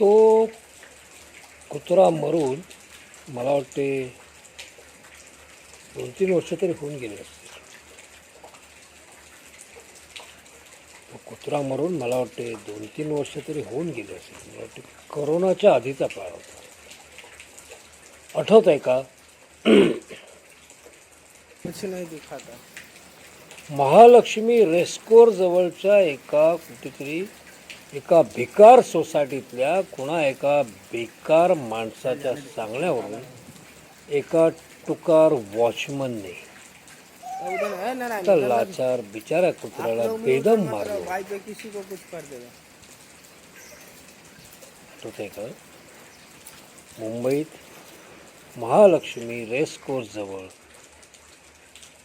तो कुत्रा मरून मला वाटते दोन तीन वर्ष तरी होऊन गेले असतील. तो कुत्रा मरून मला वाटते दोन तीन वर्ष तरी होऊन गेले असतील. मला वाटते करोनाच्या आधीचा काळ होता. आठवत आहे का नहीं महालक्ष्मी रेस्कोर जवळच्या एका कुठेतरी एका भिकार सोसायटीतल्या कुणा एका बेकार माणसाच्या सांगण्यावरून एका टुकार वॉचमनने लाचार बिचाऱ्या कुत्र्याला बेदम मारलं. को कुछ कर मुंबईत महालक्ष्मी रेसकोर्स जवळ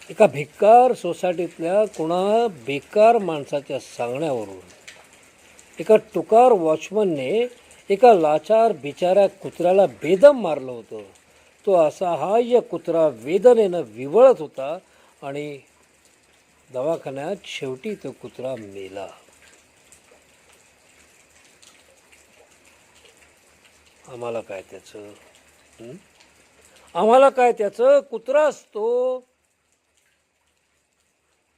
एका भिकार सोसायटीतल्या कुणा बेकार माणसाच्या सांगण्यावरून एका टुकार वॉचमनने एका लाचार बिचाऱ्या कुत्र्याला बेदम मारलं होतं. तो असहाय्य कुत्रा वेदनेनं विवळत होता आणि दवाखान्यात शेवटी तो कुत्रा मेला. आम्हाला काय त्याचं? आम्हाला काय त्याचं? कुत्रा असतो.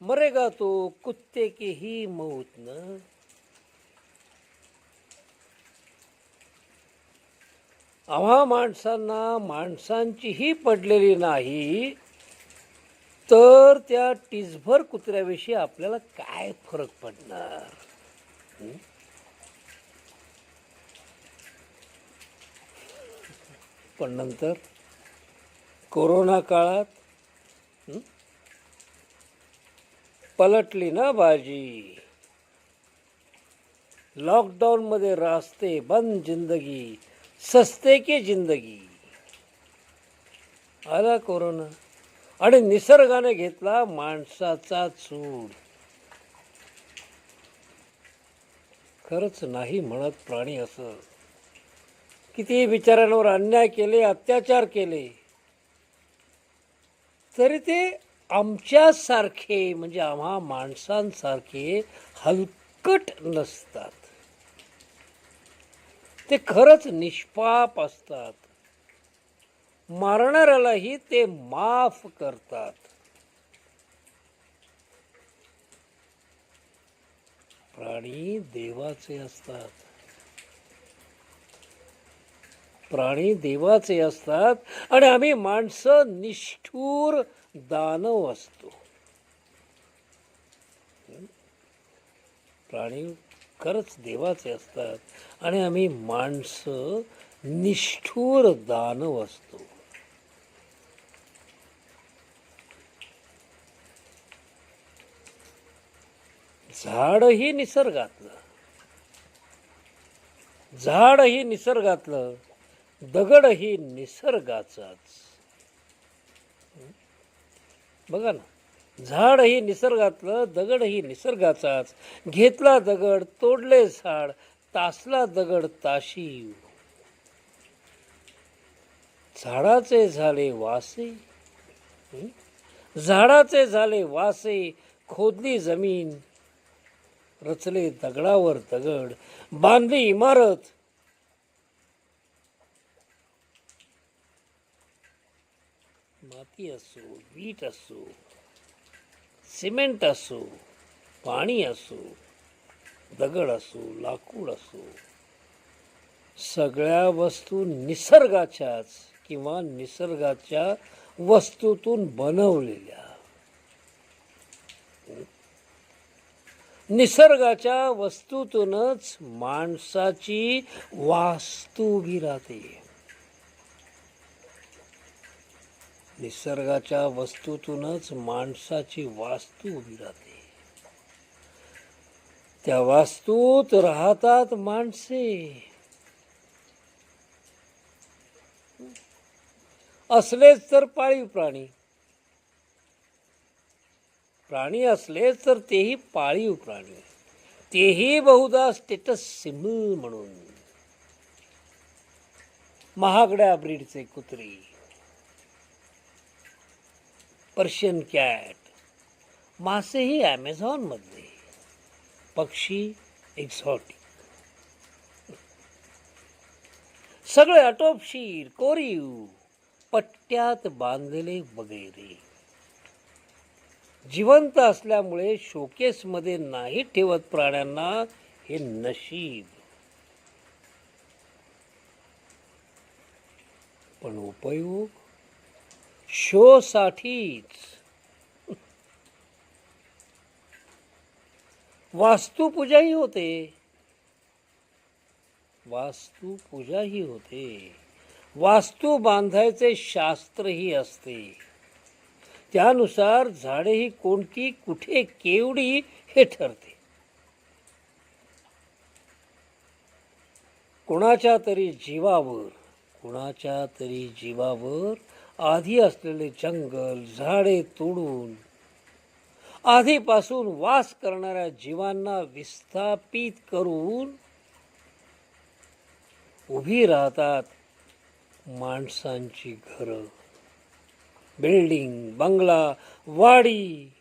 मरेगा तो कुत्ते की ही मौत ना. आव्हा माणसांना माणसांचीही पडलेली नाही तर त्या टिसभर कुत्र्याविषयी आपल्याला काय फरक पडणार? पण नंतर कोरोना काळात पलटली ना बाजी? लॉकडाऊनमध्ये रास्ते बंद जिंदगी सस्ते की जिंदगी? आला कोरोना. आणि निसर्गाने घेतला माणसाचा चूड. खरंच नाही म्हणत प्राणी असं. किती बिचाऱ्यांवर अन्याय केले अत्याचार केले तरी ते आमच्यासारखे म्हणजे आम्हा माणसांसारखे हलकट नसतात. ते खरंच निष्पाप असतात. मारणाऱ्यालाही ते माफ करतात. प्राणी देवाचे असतात. प्राणी देवाचे असतात आणि आम्ही माणसं निष्ठूर दानव असतो. प्राणी खरंच देवाचे असतात. आणि आम्ही माणसं निष्ठूर दानव असतो. झाडही निसर्गातलं. झाडही निसर्गातलं. दगडही निसर्गाचाच. बघा ना. झाड ही निसर्गातलं दगडही निसर्गाचाच. घेतला दगड तोडले झाड तासला दगड ताशी. झाडाचे झाले वासे. झाडाचे झाले वासे खोदली जमीन. रचले दगडावर दगड. बांधली इमारत. माती असो वीट असो सिमेंट असो पाणी असो दगड असो लाकूड असो सगळ्या वस्तू निसर्गाच्याच किंवा निसर्गाच्या वस्तूतून बनवलेल्या. निसर्गाच्या वस्तूतूनच माणसाची वास्तू उभी राहते. निसर्गाच्या वस्तूतूनच माणसाची वास्तू उभी राहते. त्या वास्तूत राहतात माणसे. असलेच तर पाळीव प्राणी. प्राणी असलेच तर तेही पाळीव प्राणी. तेही बहुधा स्टेटस सिम्बल म्हणून. महागड्या ब्रीडचे कुत्रे. Persian cat. मासेही ॲमेझॉनमधले पक्षी एक्झॉटिक. सगळे आटोपशीर कोरीव पट्ट्यात बांधलेले वगैरे. जिवंत असल्यामुळे शोकेसमध्ये नाही ठेवत प्राण्यांना हे नशीब. पण उपयोग शोसाठीच. वास्तुपूजाही होते. वास्तुपूजाही होते. वास्तू बांधायचे शास्त्रही असते. त्यानुसार झाडे ही कोणती कुठे केवढी हे ठरते. कोणाच्या तरी जीवावर कोणाच्या तरी जीवावर आधी असलेले जंगल झाडे तोडून आधीपासून वास करणाऱ्या जीवांना विस्थापित करून उभी राहतात माणसांची घरं. बिल्डिंग बंगला वाडी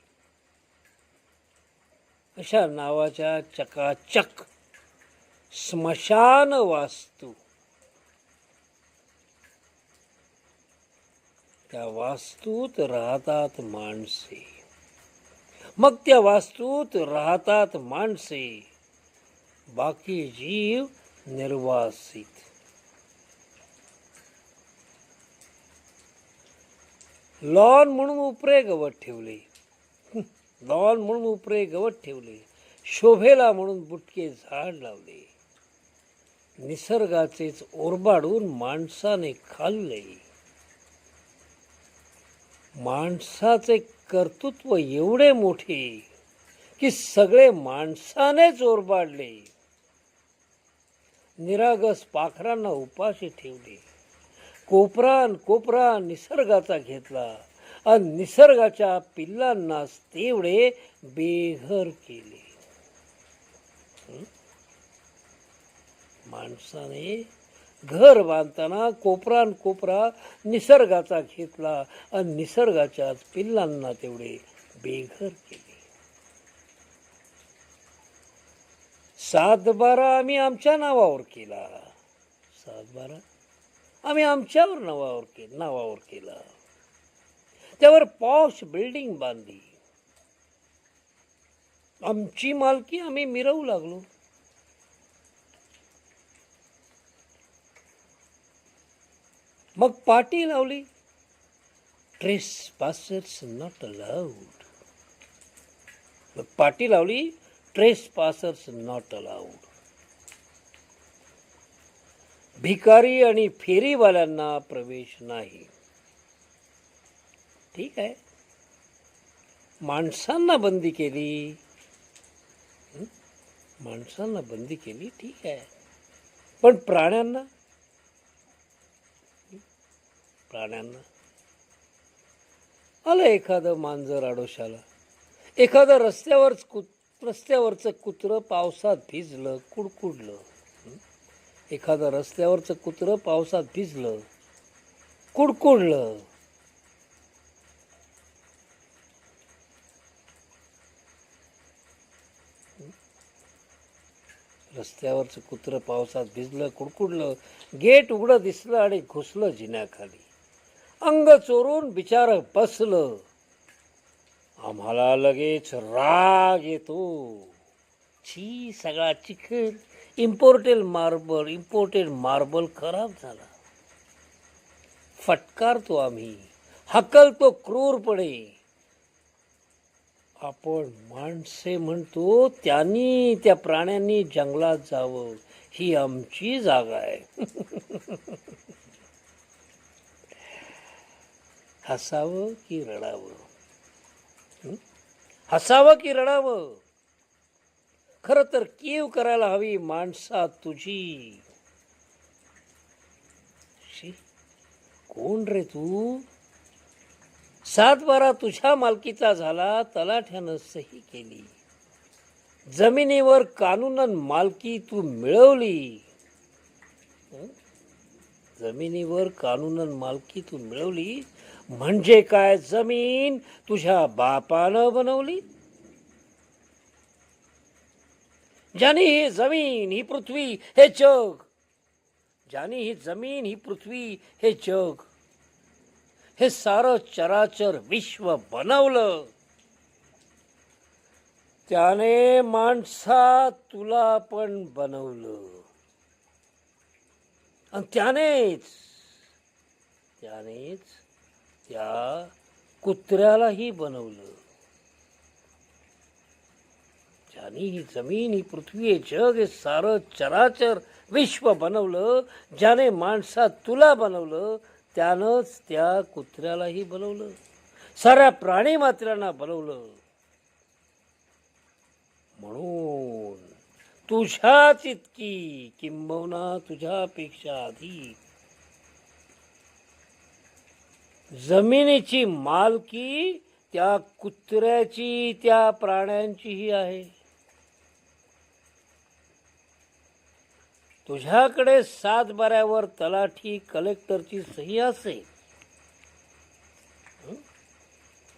अशा नावाच्या चकाचक स्मशान वास्तू त्या वास्तूत राहतात माणसे. मग त्या वास्तूत राहतात माणसे. बाकी जीव निर्वासित. लॉन म्हणून उपरे गवत ठेवले. लॉन म्हणून उपरे गवत ठेवले. शोभेला म्हणून बुटके झाड लावले. निसर्गाचेच ओरबाडून माणसाने खाल्ले. माणसाचे कर्तृत्व एवढे मोठे की सगळे माणसानेच ओरबाडले निरागस पाखरांना उपाशी ठेवले. कोपरान कोपरा निसर्गाचा घेतला आणि निसर्गाच्या पिल्लांनाच तेवढे बेघर केले. माणसाने घर बांधताना कोपरान कोपरा निसर्गाचा घेतला आणि निसर्गाच्याच पिल्लांना तेवढे बेघर केले. सातबारा आम्ही आमच्या नावावर केला. सातबारा आम्ही आमच्यावर नावावर के नावावर केला. त्यावर पॉश बिल्डिंग बांधली. आमची मालकी आम्ही मिरवू लागलो. मग पाटी लावली. ट्रेस पासर्स नॉट अलाउड मग पाटी लावली ट्रेस पासर्स नॉट अलाउड भिकारी आणि फेरीवाल्यांना प्रवेश नाही. ठीक आहे. माणसांना बंदी केली. माणसांना बंदी केली ठीक आहे. पण प्राण्यांना? प्राण्यांना. आलं एखादं मांजर आडोशाला. एखादं रस्त्यावरच कुत रस्त्यावरचं कुत्रं पावसात भिजलं कुडकुडलं. एखादं रस्त्यावरचं कुत्रं पावसात भिजलं कुडकुडलं. रस्त्यावरचं कुत्रं पावसात भिजलं कुडकुडलं. गेट उघडं दिसलं आणि घुसलं जिन्याखाली. अंग चोरून बिचार बसलं. आम्हाला लगेच राग येतो. छी सगळा चिखल. इम्पोर्टेड मार्बल इम्पोर्टेड मार्बल खराब झाला. फटकारतो आम्ही. हकलतो क्रूरपणे. आपण माणसे म्हणतो त्यांनी त्या प्राण्यांनी जंगलात जावं. ही आमची जागा आहे. हसावं की रडावं? हसावं की रडावं? खरं तर कीव करायला हवी माणसा तुझी. कोण रे तू? सात बारा तुझ्या मालकीचा झाला तलाठ्यानं सही केली. जमिनीवर कानूनन मालकी तू मिळवली. जमिनीवर कानूनन मालकी तू मिळवली म्हणजे काय जमीन तुझ्या बापानं बनवली? ज्याने ही जमीन ही पृथ्वी हे जग ज्याने ही जमीन ही पृथ्वी हे जग हे सारं चराचर विश्व बनवलं. त्याने माणसा तुला पण बनवलं. आणि त्यानेच त्यानेच त्या कुत्र्यालाही बनवलं. ज्याने ही जमीन ही पृथ्वी हे जग हे सारं चराचर विश्व बनवलं ज्याने माणसा तुला बनवलं त्यानंच त्या कुत्र्यालाही बनवलं. साऱ्या प्राणी मात्रांना बनवलं. म्हणून तुझ्याच इतकी किंबहुना तुझ्यापेक्षा अधिक जमिनीची मालकी त्या कुत्र्याची त्या प्राण्यांचीही आहे. तुझ्याकडे सातबाऱ्यावर तलाठी कलेक्टरची सही असेल.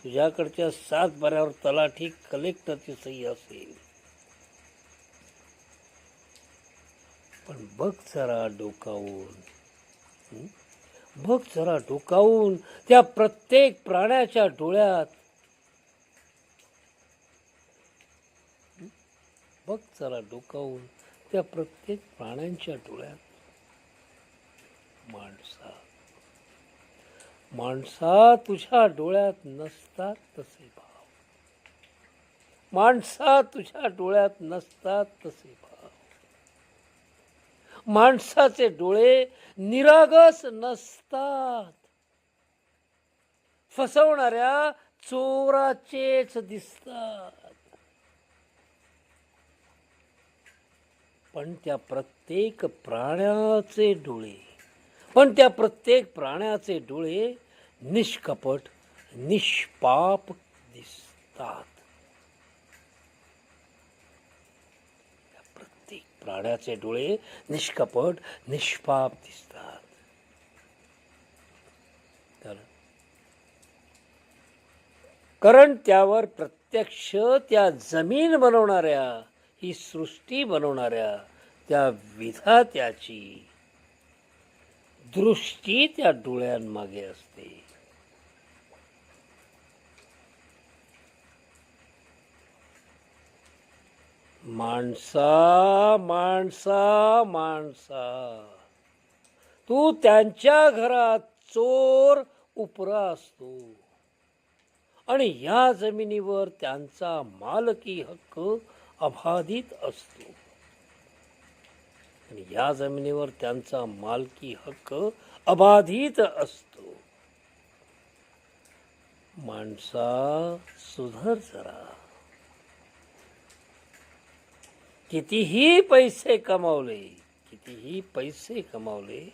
तुझ्याकडच्या सातबाऱ्यावर तलाठी कलेक्टरची सही असेल. पण बघ जरा डोकावून. बघ जरा डोकावून त्या प्रत्येक प्राण्याच्या डोळ्यात बघ जरा डोकावून त्या प्रत्येक प्राण्यांच्या डोळ्यात माणसा. माणसा तुझ्या डोळ्यात नसतात तसे भाव. माणसा तुझ्या डोळ्यात नसतात तसे भाव माणसाचे डोळे निरागस नसतात. फसवणाऱ्या चोराचेच दिसतात. पण त्या प्रत्येक प्राण्याचे डोळे पण त्या प्रत्येक प्राण्याचे डोळे निष्कपट निष्पाप दिसतात त्या प्रत्येक प्राण्याचे डोळे निष्कपट निष्पाप दिसतात. कारण त्यावर प्रत्यक्ष त्या जमीन बनवणाऱ्या ही सृष्टी बनवणाऱ्या त्या विधात्याची दृष्टी त्या डोळ्यांमागे असते. माणसा माणसा माणसा. तू त्यांच्या घरात चोर उपरा असतो. आणि या जमिनीवर त्यांचा मालकी हक्क अबाधित असतो. आणि या जमिनीवर त्यांचा मालकी हक्क अबाधित असतो. माणसा सुधर जरा. कितीही पैसे कमावले कितीही पैसे कमावले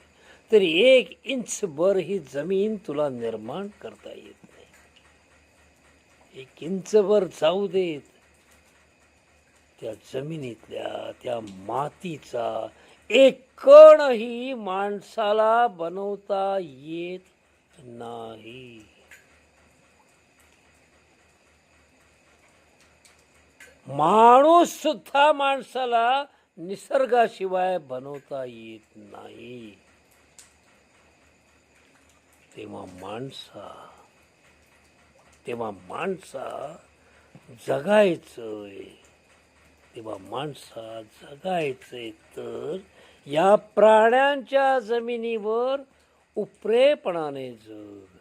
तरी एक इंच भर ही जमीन तुला निर्माण करता येत नाही. एक इंचभर जाऊ देत. त्या जमिनीतल्या त्या मातीचा एक कणही माणसाला बनवता येत नाही. माणूस सुद्धा माणसाला निसर्गाशिवाय बनवता येत नाही. तेव्हा माणसा तेव्हा माणसा जगायचंय. तेव्हा माणसा जगायचंय. तर या प्राण्यांच्या जमिनीवर उपरेपणाने जग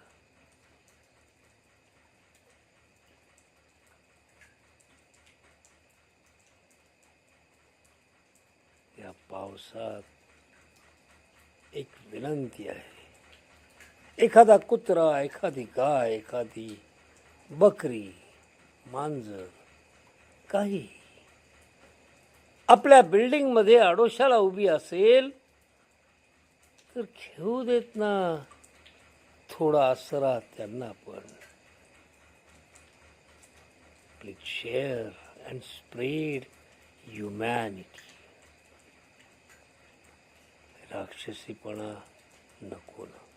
या पावसात एक विनंती आहे. एखादा कुत्रा एखादी गाय एखादी बकरी मांजर काही आपल्या बिल्डिंगमध्ये आडोशाला उभी असेल तर खेळू देत ना. थोडा आसरा त्यांना पण. Please share and spread humanity राक्षसीपणा नको ना.